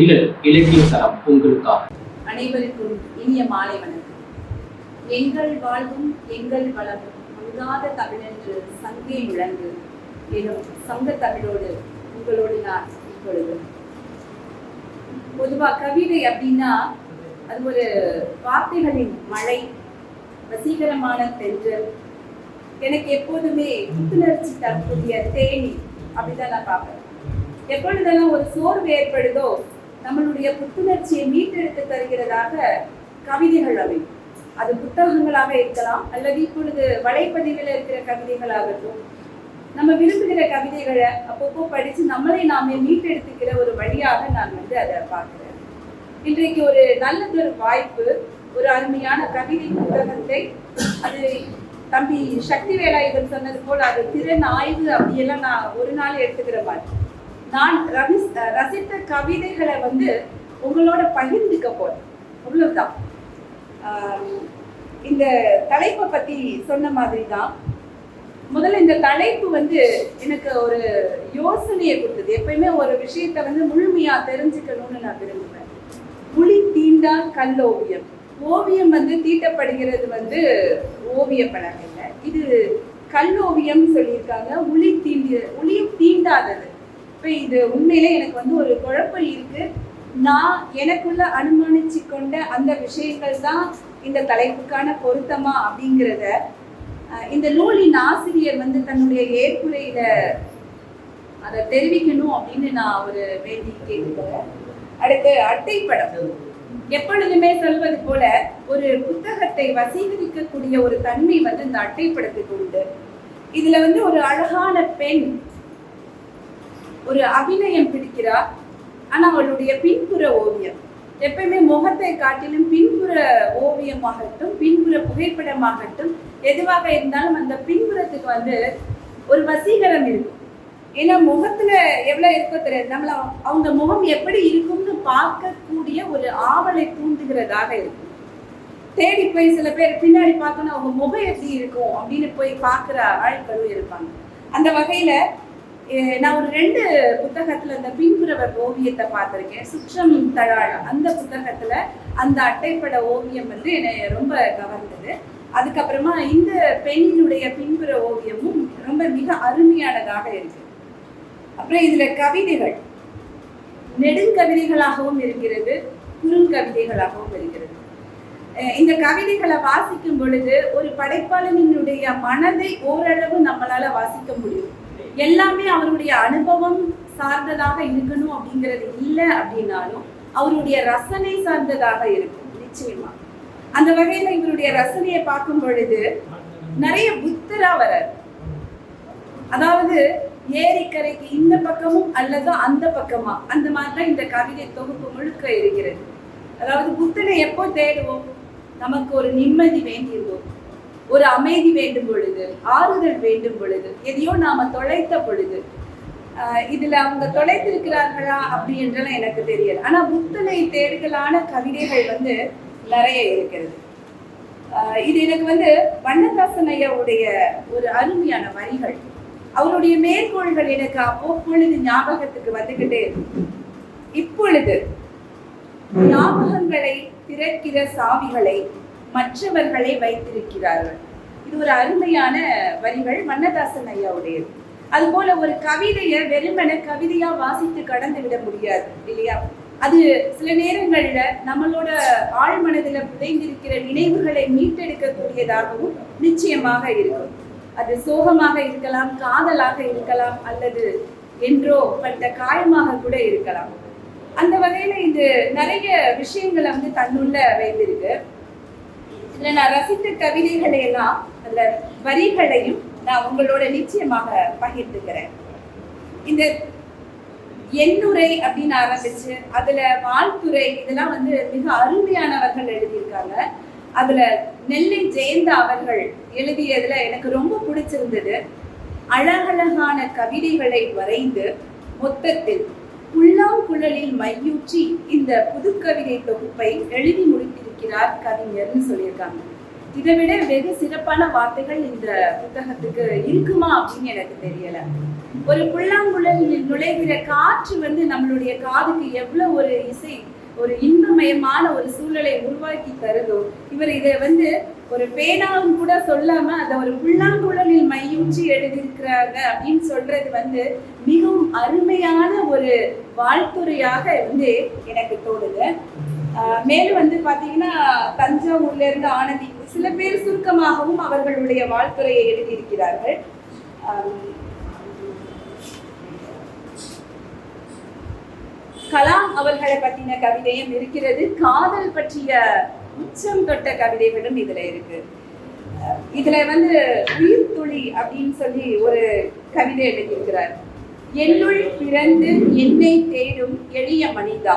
நிழல் இலக்கிய தரம் உங்களுக்காக. அனைவருக்கும் இனிய மாலை வணக்கம். எங்கள் வாழ்வும் எங்கள் வளமும் முழுகாத தமிழென்று சங்கே முழங்கு. எனும் சங்க தமிழோடு உங்களோடு நான் இப்பொழுது. பொதுவா கவிதை அப்படின்னா அது ஒரு வார்த்தைகளின் மழை வசீகரமான தென்றல். எனக்கு எப்போதுமே புத்துணர்ச்சி தரக்கூடிய தேனி அப்படிதான் நான் பார்ப்பேன். எப்பொழுதெல்லாம் ஒரு சோர்வு ஏற்படுதோ நம்மளுடைய புத்துணர்ச்சியை மீட்டெடுத்து தருகிறதாக கவிதைகள் அவை அது புத்தகங்களாக இருக்கலாம் அல்லது இப்பொழுது வலைப்பதிவில் இருக்கிற கவிதைகளாகட்டும் நம்ம விரும்புகிற கவிதைகளை அப்பப்போ படித்து நம்மளை நாமே மீட்டெடுத்துக்கிற ஒரு வழியாக நான் வந்து அதை பார்க்குறேன். இன்றைக்கு ஒரு நல்லதொரு வாய்ப்பு ஒரு அருமையான கவிதை புத்தகத்தை அது தம்பி சக்தி வேலாயுதன் சொன்னது போல் அது திறன் ஆய்வு அப்படியெல்லாம் நான் ஒரு நாள் எடுத்துக்கிற மாதிரி. நான் ரசித்த கவிதைகளை வந்து உங்களோட பகிர்ந்துக்க போறேன். அவ்வளவுதான். இந்த தலைப்பை பத்தி சொன்ன மாதிரி தான் முதல்ல இந்த தலைப்பு வந்து எனக்கு ஒரு யோசனையை கொடுத்தது. எப்பயுமே ஒரு விஷயத்தை வந்து முழுமையா தெரிஞ்சுக்கணும்னு நான் விரும்புவேன். புலி தீண்டா கல் ஓவியம். ஓவியம் வந்து தீட்டப்படுகிறது வந்து ஓவிய பலகையில் இது கல் ஓவியம் சொல்லியிருக்காங்க. உளி தீண்டி உளியும் தீண்டாதது. இப்போ இது உண்மையிலே எனக்கு வந்து ஒரு குழப்பம் இருக்கு. நான் எனக்குள்ள அனுமானிச்சு கொண்ட அந்த விஷயங்கள் தான் இந்த தலைப்புக்கான பொருத்தமா அப்படிங்கிறத இந்த நூலின் ஆசிரியர் வந்து தன்னுடைய ஏற்புரையில அதை தெரிவிக்கணும் அப்படின்னு நான் ஒரு வேண்டி கேட்டுக்கிறேன். அடுத்து அட்டைப்படம். எப்பொழுதுமே சொல்வது போல ஒரு புத்தகத்தை வசீகரிக்கக்கூடிய ஒரு தன்மை வந்து இந்த அட்டைப்படத்துக்கு உண்டு. இதுல வந்து ஒரு அழகான பெண் ஒரு அபிநயம் பிடிக்கிறார். ஆனால் அவளுடைய பின்புற ஓவியம். எப்பயுமே முகத்தை காட்டிலும் பின்புற ஓவியமாகட்டும் பின்புற புகைப்படமாகட்டும் எதுவாக இருந்தாலும் அந்த பின்புறத்துக்கு வந்து ஒரு வசீகரம் இருக்கும். ஏன்னா முகத்துல எவ்வளவு இருக்கோ தெரியாது. நம்மள அவங்க முகம் எப்படி இருக்கும்னு பார்க்கக்கூடிய ஒரு ஆவலை தூண்டுகிறதாக இருக்கும். தேடி போய் சில பேர் பின்னாடி பார்க்கணும் அவங்க முகம் எப்படி இருக்கும்? அப்படின்னு போய் பார்க்குற ஆட்களும் இருப்பாங்க. அந்த வகையில நான் ஒரு ரெண்டு புத்தகத்துல இந்த பின்புறவர் ஓவியத்தை பார்த்துருக்கேன். சுற்றம் தழாழம் அந்த புத்தகத்துல அந்த அட்டைப்பட ஓவியம் வந்து என்னை ரொம்ப கவர்ந்தது. அதுக்கப்புறமா இந்த பெண்ணினுடைய பின்புற ஓவியமும் ரொம்ப மிக அருமையானதாக இருக்கு. அப்புறம் இதுல கவிதைகள். நெடுங்கவிதைகளாகவும் இருக்கிறது குறுங்கவிதைகளாகவும் இருக்கிறது. இந்த கவிதைகளை வாசிக்கும் பொழுது ஒரு படைப்பாளனினுடைய மனதை ஓரளவு நம்மளால வாசிக்க முடியும். எல்லாமே அவருடைய அனுபவம் சார்ந்ததாக இருக்கணும் அப்படிங்கிறது இல்லை அப்படின்னாலும் அவருடைய ரசனை சார்ந்ததாக இருக்கும் நிச்சயமா. அந்த வகையில இவருடைய ரசனையை பார்க்கும் பொழுது நிறைய புத்தரா வரார். அதாவது ஏரிக்கரைக்கு இந்த பக்கமும் அல்லது அந்த பக்கமா? அந்த மாதிரிலாம் இந்த கவிதை தொகுப்பு முழுக்க இருக்கிறது. அதாவது புத்தனை எப்போ தேடுவோம்? நமக்கு ஒரு நிம்மதி வேண்டியிருந்தோம் ஒரு அமைதி வேண்டும் பொழுது ஆறுதல் வேண்டும் பொழுது எதையோ நாம தொலைத்த பொழுது இதுல அவங்க தொலைத்திருக்கிறார்களா அப்படி என்றெல்லாம் எனக்கு தெரியல. ஆனா புத்தனை தேர்தலான கவிதைகள் வந்து நிறைய இருக்கிறது. இது எனக்கு வந்து வண்ணதாசன் ஐயாவுடைய ஒரு அருமையான வரிகள். அவருடைய மேற்கோள்கள் எனக்கு அப்பொழுது ஞாபகத்துக்கு வந்துகிட்டே இருக்கும் இப்பொழுது ஞாபகங்களை திறக்கிற சாவிகளை மற்றவர்களை வைத்திருக்கிறார்கள். இது ஒரு அருமையான வரிகள் வண்ணதாசன் ஐயாவுடையது. அதுபோல ஒரு கவிதையை வெறுமன கவிதையா வாசித்து கடந்து விட முடியாது இல்லையா? அது சில நேரங்கள்ல நம்மளோட ஆழ்மனதில் புதைந்திருக்கிற நினைவுகளை மீட்டெடுக்கக்கூடியதாகவும் நிச்சயமாக இருக்கும். அது சோகமாக இருக்கலாம் காதலாக இருக்கலாம் அல்லது என்றோ பட்ட காயமாக கூட இருக்கலாம். அந்த வகையில இது நிறைய விஷயங்களை வந்து தன்னுள்ள வைத்திருக்கு. இதில் நான் ரசித்த கவிதைகளை எல்லாம் அதுல வரிகளையும் நான் உங்களோட நிச்சயமாக பகிர்ந்துக்கிறேன். இந்த எண்ணுரை அப்படின்னு ஆரம்பிச்சு அதுல வாழ்த்துறை இதெல்லாம் வந்து மிக அருமையானவர்கள் எழுதியிருக்காங்க. அதுல நெல்லை ஜெயந்தா அவர்கள் எழுதியதுல எனக்கு ரொம்ப பிடிச்சிருந்தது. அழகழகான கவிதைகளை வரைந்து மொத்தத்தில் புல்லாங்குழலில் மையூற்றி இந்த புதுக்கவிதை தொகுப்பை எழுதி முடி இருக்கிறார் கவிஞர்னு சொல்லியிருக்காங்க. இதை விட வெகு சிறப்பான வார்த்தைகள் இந்த புத்தகத்துக்கு இருக்குமா அப்படின்னு எனக்கு தெரியல. ஒரு புல்லாங்குழலில் நுழைகிற காற்று வந்து நம்மளுடைய காதுக்கு எவ்வளவு ஒரு இசை ஒரு இன்பமயமான ஒரு சூழலை உருவாக்கி தருதோ இவர் இதை வந்து ஒரு பேனாவும் கூட சொல்லாம அதை ஒரு புல்லாங்குழலில் மையூற்றி எழுதியிருக்கிறாங்க அப்படின்னு சொல்றது வந்து மிகவும் அருமையான ஒரு வாழ்த்துறையாக வந்து எனக்கு தோணுது. மேலும் வந்து பாத்தீங்கன்னா தஞ்சாவூர்ல இருந்து ஆனந்தி சில பேர் சுருக்கமாகவும் அவர்களுடைய வாழ்த்துறையை எழுதியிருக்கிறார்கள். கலாம் அவர்களை பற்றின கவிதையும் இருக்கிறது. காதல் பற்றிய உச்சம் தொட்ட கவிதைகளும் இதுல இருக்கு. இதுல வந்து உயிர் துளி அப்படின்னு சொல்லி ஒரு கவிதை எழுதியிருக்கிறார். என்னுள் பிறந்து என்னை தேடும் எளிய மனிதா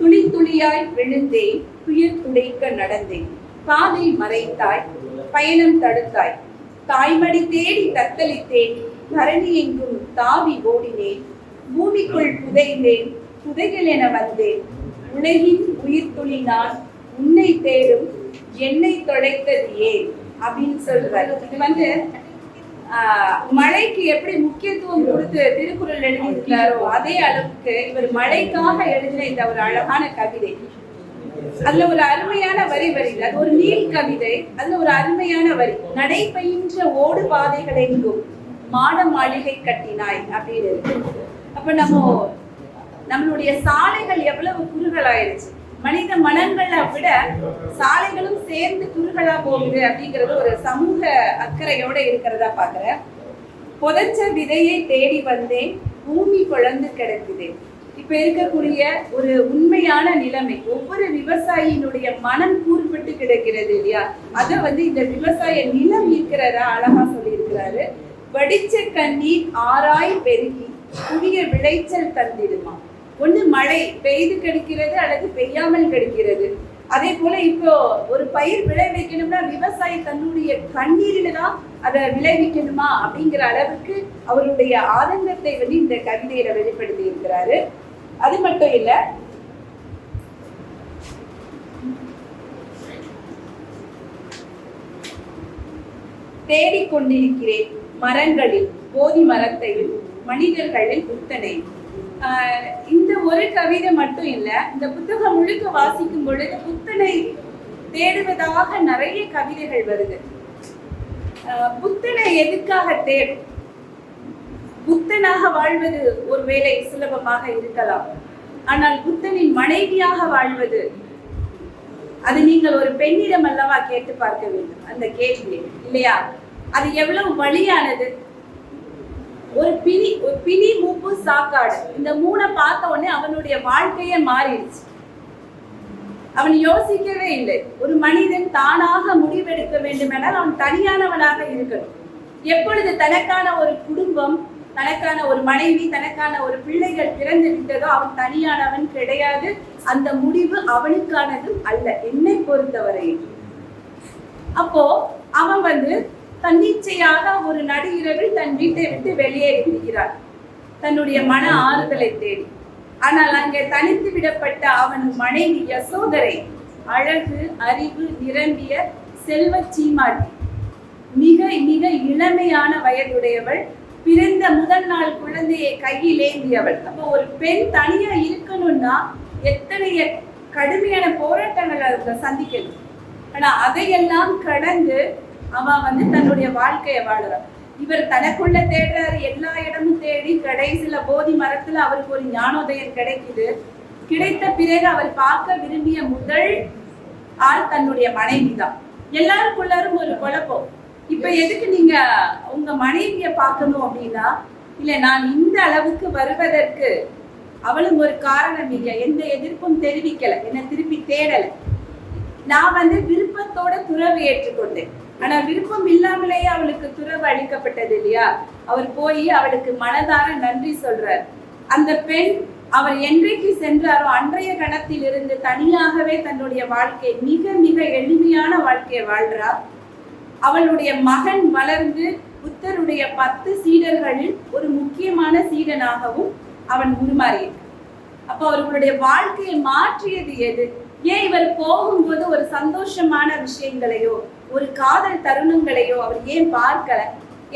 துளி துளியாய் விழுந்தேன் துயிர் துடைக்க நடந்தேன். காதை மறைத்தாய் பயணம் தடுத்தாய். தாய்மடி தேடி தத்தளித்தேன் தரணி எங்கும் தாவி ஓடினேன். பூமிக்குள் புதைந்தேன் புதைகள் என வந்தேன். உலகின் உயிர் துளி நான் உன்னை தேடும் என்னை தொலைத்தது ஏன்? அப்படின்னு சொல்றாரு. இது வந்து மழைக்கு எப்படி முக்கியத்துவம் கொடுத்து திருக்குறள் எழுதியிருக்கிறாரோ அதே அளவுக்கு இவர் மழைக்காக எழுதின இந்த ஒரு அழகான கவிதை. அதுல ஒரு அருமையான வரி வருது அது ஒரு நீள் கவிதை. அதுல ஒரு அருமையான வரி. நடை பயின்ற ஓடு பாதைகள் எங்கும்? மாட மாளிகை கட்டினாய் அப்படின்னு இருக்கு. அப்ப நம்ம நம்மளுடைய சாலைகள் எவ்வளவு குறுகலாயிருச்சு. மனித மனங்களை விட சாலைகளும் சேர்ந்து குறுகளா போகுது அப்படிங்கிறது ஒரு சமூக அக்கறையோட இருக்கிறதா பாக்குறேன் புதைச்ச விதையை தேடி வந்தேன் பூமி குழந்து கிடக்குது. இப்ப இருக்கக்கூடிய ஒரு உண்மையான நிலைமை ஒவ்வொரு விவசாயியினுடைய மனம் கூறுபட்டு கிடக்கிறது இல்லையா? அத வந்து இந்த விவசாய நிலம் இருக்கிறதா அழகா சொல்லியிருக்கிறாரு. வடிச்ச கண்ணீர் ஆராய் பெருகி புதிய விளைச்சல் தந்திடுமா? ஒண்ணு மழை பெய்து கிடைக்கிறது அல்லது பெய்யாமல் கிடைக்கிறது. அதே போல இப்போ ஒரு பயிர் விளைவிக்கணும்னா விவசாயி தன்னுடைய கண்ணீரில தான் அதை விளைவிக்கணுமா அப்படிங்கிற அளவுக்கு அவருடைய ஆதங்கத்தை வந்து இந்த கவிதையில வெளிப்படுத்தி இருக்கிறாரு. அது மட்டும் இல்ல தேடிக்கொண்டிருக்கிறேன் மரங்களில் போதி மரத்தையும் மனிதர்களில் புத்தனை ஆஹ் இந்த ஒரு கவிதை மட்டும் இல்லை இந்த புத்தகம் முழுக்க வாசிக்கும் பொழுது புத்தனை தேடுவதாக நிறைய கவிதைகள் வருது. புத்தனை எதுக்காக தேடும் புத்தனாக வாழ்வது ஒருவேளை சுலபமாக இருக்கலாம். ஆனால் புத்தனின் மனைவியாக வாழ்வது அது நீங்கள் ஒரு பெண்ணிடம் அல்லவா கேட்டு பார்க்க வேண்டும்? அந்த கேள்வி இல்லையா? அது எவ்வளவு வழியானது ஒரு பிணி ஒரு பிணி மூப்பு சாக்காடு. இந்த மூணை பார்த்த உடனே அவனுடைய வாழ்க்கையே மாறிடுச்சு. அவன் யோசிக்கவே இல்லை. ஒரு மனிதன் தானாக முடிவெடுக்க வேண்டுமென்றால் அவன் தனியானவனாக இருக்கணும். எப்பொழுது தனக்கான ஒரு குடும்பம் தனக்கான ஒரு மனைவி தனக்கான ஒரு பிள்ளைகள் பிறந்து விட்டதோ அவன் தனியானவன் கிடையாது. அந்த முடிவு அவனுக்கானதும் அல்ல. என்னை பொறுத்தவரை அப்போ அவன் வந்து தன்னிச்சையாக ஒரு நடு இரவில் தன் வீட்டை விட்டு வெளியேறி விடுகிறான் தன்னுடைய மன ஆறுதலை தேடி. ஆனால் அங்கே தனித்து விடப்பட்ட அவன் மனைவி யசோதரை அழகு அறிவு நிரம்பிய செல்வ சீமாட்டி. மிக மிக இளமையான வயதுடையவள் பிறந்த முதல் நாள் குழந்தையை கையில் ஏந்தியவள். அப்போ ஒரு பெண் தனியா இருக்கணும்னா எத்தனைய கடுமையான போராட்டங்களை அவங்க சந்திக்கணும். ஆனா அதையெல்லாம் கடந்து அவன் வந்து தன்னுடைய வாழ்க்கையை வாழுறான் இவர் தனக்குள்ள தேடுறாரு எல்லா இடமும் தேடி கடைசியில போதி மரத்துல அவருக்கு ஒரு ஞானோதயம் கிடைக்குது. கிடைத்த பிறகு அவர் பார்க்க விரும்பிய முதல் ஆள் தன்னுடைய மனைவி தான் எல்லாருக்குள்ளாரும் ஒரு குழப்பம். இப்ப எதுக்கு நீங்க உங்க மனைவிய பார்க்கணும் அப்படின்னா இல்ல நான் இந்த அளவுக்கு வருவதற்கு அவளும் ஒரு காரணம் இல்லை. எந்த எதிர்ப்பும் தெரிவிக்கல. என்ன திருப்பி தேடல. நான் வந்து விருப்பத்தோட துறவு ஏற்றுக்கொண்டேன். ஆனா விருப்பம் இல்லாமலேயே அவளுக்கு துறவு அளிக்கப்பட்டது இல்லையா? அவர் போய் அவளுக்கு மனதார நன்றி சொல்றார். அந்த பெண் அவர் என்றைக்கு சென்றாரோ அன்றைய கணத்தில் இருந்து தனியாகவே தன்னுடைய வாழ்க்கை மிக மிக எளிமையான வாழ்க்கையை வாழ்றா. அவளுடைய மகன் வளர்ந்து புத்தருடைய பத்து சீடர்களில் ஒரு முக்கியமான சீடனாகவும் அவன் உருமாறியிருக்கான் அப்போ அவர்களுடைய வாழ்க்கையை மாற்றியது எது? ஏன் இவர் போகும்போது ஒரு சந்தோஷமான விஷயங்களையோ ஒரு காதல் தருணங்களையோ அவர் ஏன் பார்க்கல?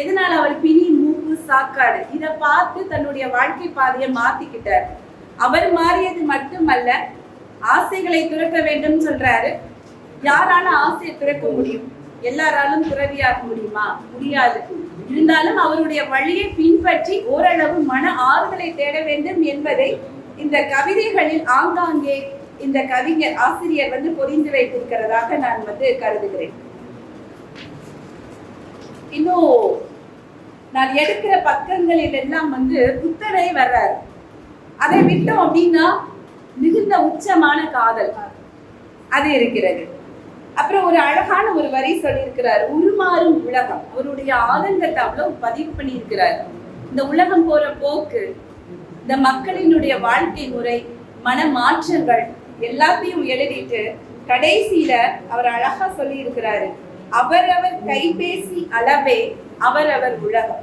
எதனால அவர் பிணி மூக்கு சாக்காடு இதை பார்த்து தன்னுடைய வாழ்க்கை பாதையை மாத்திக்கிட்டார். அவர் மாறியது மட்டுமல்ல ஆசைகளை துறக்க வேண்டும் சொல்றாரு. யாரால ஆசையை துறக்க முடியும்? எல்லாராலும் துறவியாக முடியுமா? முடியாது. இருந்தாலும் அவருடைய வழியை பின்பற்றி ஓரளவு மன ஆறுதலை தேட வேண்டும் என்பதை இந்த கவிதைகளில் ஆங்காங்கே இந்த கவிஞர் ஆசிரியர் வந்து பொறிந்து வைத்திருக்கிறதாக நான் வந்து கருதுகிறேன். இன்னும் நான் எடுக்கிற பக்கங்களில் எல்லாம் வந்து புத்தரை வர்றாரு. அதை விட்டோம் அப்படின்னா மிகுந்த உச்சமான காதல். அது இருக்கிறது. அப்புறம் ஒரு அழகான ஒரு வரி சொல்லியிருக்கிறார். உருமாறும் உலகம். அவருடைய ஆதங்கத்தை அவ்வளவு பதிவு பண்ணியிருக்கிறார். இந்த உலகம் போற போக்கு இந்த மக்களினுடைய வாழ்க்கை முறை மன மாற்றங்கள் எல்லாத்தையும் எழுதிட்டு கடைசியில அவர் அழகா சொல்லி இருக்கிறாரு அவரவர் கைபேசி அளவே அவரவர் உலகம்.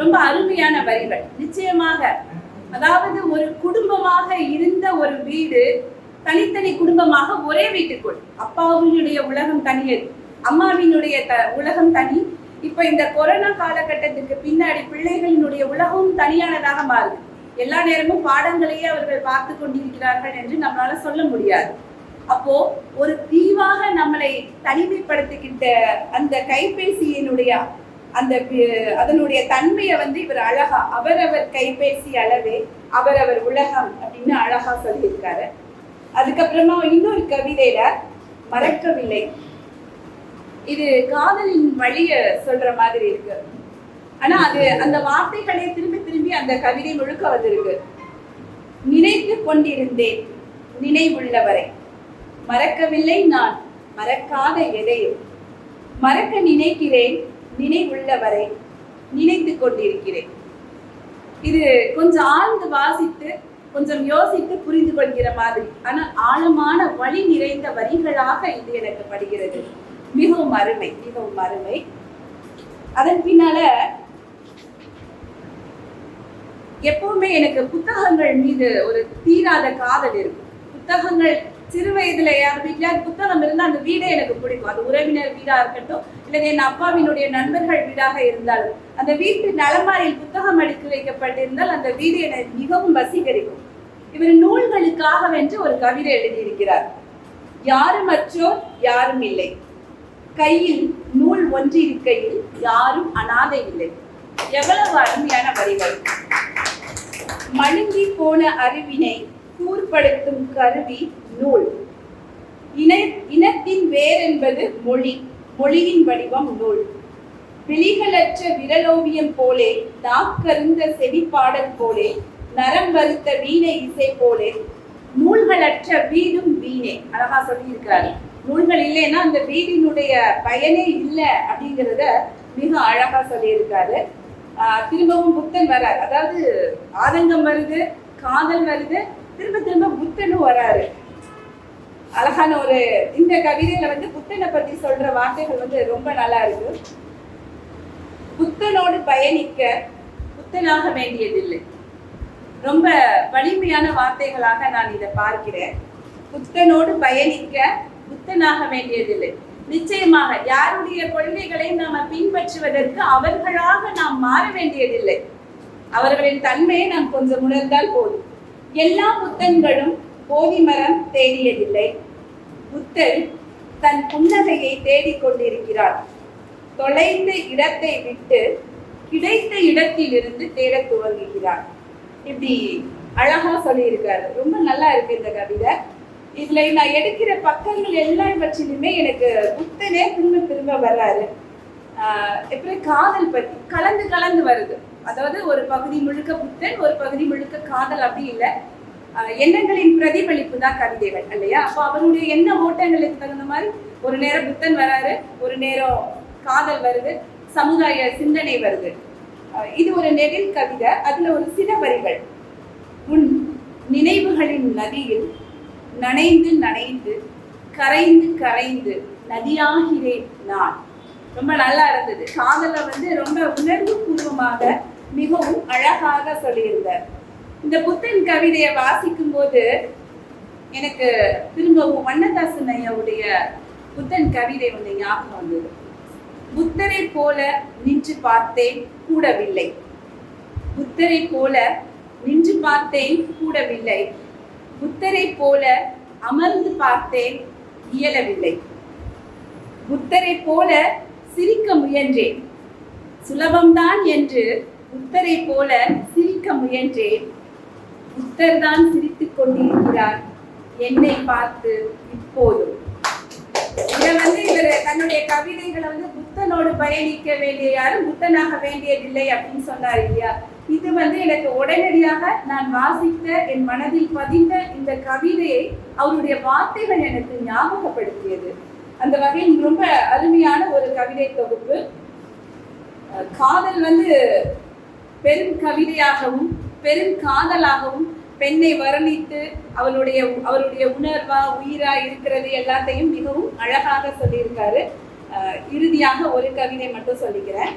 ரொம்ப அருமையான வரிகள். நிச்சயமாக அதாவது ஒரு குடும்பமாக இருந்த ஒரு வீடு தனித்தனி குடும்பமாக ஒரே வீட்டுக்குள். அப்பாவினுடைய உலகம் தனியது அம்மாவினுடைய த உலகம் தனி. இப்ப இந்த கொரோனா காலகட்டத்துக்கு பின்னாடி பிள்ளைகளினுடைய உலகம் தனியானதாக மாறுது. எல்லா நேரமும் பாடங்களையே அவர்கள் பார்த்து கொண்டிருக்கிறார்கள் என்று நம்மளால சொல்ல முடியாது. அப்போ ஒரு தீவாக நம்மளை தனிமைப்படுத்திக்கிட்ட அந்த கைபேசியினுடைய அந்த அதனுடைய தன்மையை வந்து இவர் அழகா அவரவர் கைபேசி அளவே அவரவர் உலகம் அப்படின்னு அழகா சொல்லியிருக்காரு. அதுக்கப்புறமா இன்னொரு கவிதையில மறக்கவில்லை. இது காதலின் வழிய சொல்ற மாதிரி இருக்கு. ஆனா அது அந்த வார்த்தைகளே திரும்பி திரும்பி அந்த கவிதை முழுக்க வந்திருக்கு. நினைத்து கொண்டிருந்தேன் நினைவுள்ளவரை. மறக்கவில்லை நான் மறக்காத எதையும். மறக்க நினைக்கிறேன் நினைவுள்ளவரை நினைத்து கொண்டிருக்கிறேன். இது கொஞ்சம் ஆழ்ந்து வாசித்து கொஞ்சம் யோசித்து புரிந்து கொள்கிற மாதிரி. ஆனா ஆழமான வழி நிறைந்த வரிகளாக இது எனக்கு படுகிறது. மிகவும் அருமை மிகவும் அருமை. அதன் பின்னால எப்பவுமே எனக்கு புத்தகங்கள் மீது ஒரு தீராத காதல் இருக்கும். புத்தகங்கள் சிறு வயதுல யார் வீட்லயாவது புத்தகம் இருந்தா அந்த வீடே எனக்கு பிடிக்கும். அது உறவினர் வீடா இருக்கட்டும் இல்லை என் அப்பாவினுடைய நண்பர்கள் வீடாக இருந்தாலும் அந்த வீட்டு நலமாரியில் புத்தகம் அடுக்கி வைக்கப்பட்டிருந்தால் அந்த வீடு என மிகவும் வசீகரிக்கும். இவர் நூல்களுக்காக வென்று ஒரு கவிதை எழுதியிருக்கிறார். யாரும் அற்றோர் யாரும் இல்லை. கையில் நூல் ஒன்றிருக்கையில் யாரும் அனாதை இல்லை. எவ்வளவு அருமையான வரிகள். மழுங்கி போன அறிவினை கூர்படுத்தும் கருவி நூல். இன இனத்தின் வேர் என்பது மொழி மொழியின் வடிவம் நூல். விழிகளற்ற விரலோவியம் போலே நாக்கருந்த செவிப்பாடல் போலே நரம் வருத்த வீணை இசை போலே நூல்களற்ற வீடும் வீணே. அழகா சொல்லியிருக்காரு நூல்கள் இல்லைன்னா அந்த வீடினுடைய பயனே இல்லை அப்படிங்கிறத மிக அழகா சொல்லியிருக்காரு. திரும்பவும் புத்தன் வரார் அதாவது ஆதங்கம் வருது காதல் வருது திரும்ப திரும்ப புத்தனும் வராரு. அழகான ஒரு இந்த கவிதையில வந்து புத்தனை பத்தி சொல்ற வார்த்தைகள் வந்து ரொம்ப நல்லா இருக்கு. புத்தனோடு பயணிக்க புத்தனாக வேண்டியதில்லை. ரொம்ப வலிமையான வார்த்தைகளாக நான் இதை பார்க்கிறேன். புத்தனோடு பயணிக்க புத்தனாக வேண்டியதில்லை. நிச்சயமாக யாருடைய கொள்கைகளை நாம பின்பற்றுவதற்கு அவர்களாக நாம் மாற வேண்டியதில்லை. அவர்களின் தன்மையை நாம் கொஞ்சம் உணர்ந்தால் போதும். எல்லா புத்தன்களும் போதி மரம் தேடியதில்லை. புத்தர் தன் புன்னகையை தேடிக் கொண்டிருக்கிறார் தொலைந்த இடத்தை விட்டு கிடைத்த இடத்திலிருந்து தேடத் துவங்குகிறார். இப்படி அழகா சொல்லியிருக்காரு. ரொம்ப நல்லா இருக்கு இந்த கவிதை. இதுல நான் எடுக்கிற பக்கங்கள் எல்லாவற்றிலுமே எனக்கு புத்தனே திரும்ப திரும்ப வர்றாரு. ஆஹ் எப்படி காதல் பத்தி கலந்து கலந்து வருது. அதாவது ஒரு பகுதி முழுக்க புத்தன் ஒரு பகுதி முழுக்க காதல் அப்படி இல்லை. எண்ணங்களின் பிரதிபலிப்பு தான் கவிதைகள் இல்லையா? அப்போ அவருடைய எண்ண ஓட்டங்களுக்கு தகுந்த மாதிரி ஒரு நேரம் புத்தன் வராரு ஒரு நேரம் காதல் வருது சமுதாய சிந்தனை வருது. இது ஒரு நெடில் கவிதை அதுல ஒரு சில வரிகள். உன் நினைவுகளின் நதியில் நனைந்து நனைந்து கரைந்து கரைந்து நதியாகிறேன் நான். ரொம்ப நல்லா இருந்தது. காதலை வந்து ரொம்ப உணர்வு பூர்வமாக மிகவும் அழகாக சொல்லியிருந்தார். இந்த புத்தன் கவிதையை வாசிக்கும் போது எனக்கு திரும்பவும் வண்ணதாசன் ஐயாவுடைய புத்தன் கவிதை வந்து ஞாபகம் வந்தது. புத்தரை போல நின்று பார்த்தேன் கூடவில்லை. புத்தரை போல நின்று பார்த்தேன் கூடவில்லை. புத்தரை போல அமர்ந்து பார்த்தேன் இயலவில்லை. புத்தரை போல சிரிக்க முயன்றேன். சுலபம்தான் என்று புத்தரை போல சிரிக்க முயன்றேன். புத்தர் தான் சிரித்துக் கொண்டிருக்கிறார். என்னை பார்த்து இப்போதும் இதை வந்து இவர் தன்னுடைய கவிதைகளை வந்து புத்தனோடு பயணிக்க வேண்டிய யாரும் புத்தனாக வேண்டியதில்லை அப்படின்னு சொன்னார் இல்லையா? இது வந்து எனக்கு உடனடியாக நான் வாசித்த என் மனதில் பதிந்த இந்த கவிதையை அவருடைய வார்த்தைகள் எனக்கு ஞாபகப்படுத்தியது. அந்த வகையில் ரொம்ப அருமையான ஒரு கவிதை தொகுப்பு. காதல் வந்து பெரும் கவிதையாகவும் பெரும் காதலாகவும் பெண்ணை வர்ணித்து அவளுடைய அவருடைய உணர்வா உயிரா இருக்கிறது எல்லாத்தையும் மிகவும் அழகாக சொல்லியிருக்காரு. அஹ் இறுதியாக ஒரு கவிதை மட்டும் சொல்லிக்கிறேன்.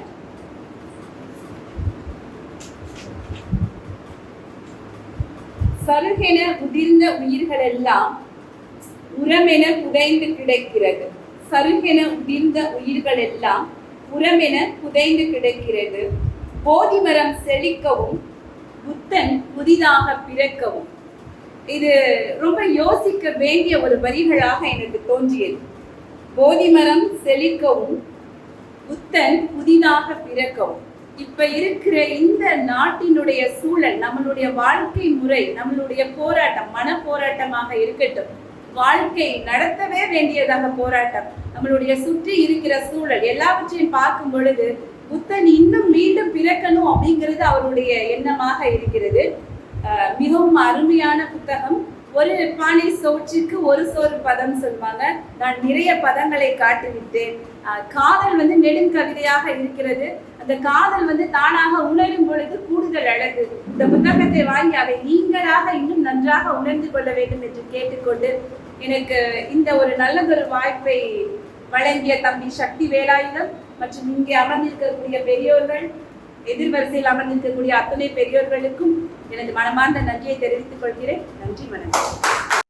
சருகென உதிர்ந்த உயிர்கள் எல்லாம் உரமென புதைந்து கிடக்கிறது. சருகென உதிர்ந்த உயிர்கள் எல்லாம் உரமென புதைந்து கிடக்கிறது. போதி மரம் செழிக்கவும் புத்தன் புதிதாக பிறக்கவும். இது ரொம்ப யோசிக்க வேண்டிய ஒரு வரிகளாக எனக்கு தோன்றியது. போதி மரம் செழிக்கவும் புத்தன் புதிதாக பிறக்கவும். இப்ப இருக்கிற இந்த நாட்டினுடைய சூழல் நம்மளுடைய வாழ்க்கை முறை நம்மளுடைய போராட்டம் மன போராட்டமாக இருக்கட்டும். வாழ்க்கை நடத்தவே வேண்டியதாக போராட்டம். நம்மளுடைய சுற்றி இருக்கிற சூழல் எல்லாவற்றையும் பார்க்கும் பொழுது புத்தன் இன்னும் திறக்கணும் அப்படிங்கிறது அவருடைய எண்ணமாக இருக்கிறது. மிகவும் அருமையான புத்தகம். ஒரு பானை சோற்றுக்கு ஒரு சோறு பதம் சொல்லுவாங்க. நான் நிறைய பதங்களை காட்டிவிட்டேன். காதல் வந்து நெடுங்கவிதையாக இருக்கிறது. அந்த காதல் வந்து தானாக உணரும் பொழுது கூடுதல் அழகு. இந்த புத்தகத்தை வாங்கி அதை நீங்களாக இன்னும் நன்றாக உணர்ந்து கொள்ள வேண்டும் என்று கேட்டுக்கொண்டு எனக்கு இந்த ஒரு நல்லதொரு வாய்ப்பை வழங்கிய தம்பி சக்தி வேலாயுதம் மற்றும் இங்கே அமர்ந்திருக்கக்கூடிய பெரியோர்கள் எதிர்வரிசையில் அமர்ந்திருக்கக்கூடிய அத்தனை பெரியோர்களுக்கும் எனது மனமார்ந்த நன்றியை தெரிவித்துக் கொள்கிறேன். நன்றி வணக்கம்.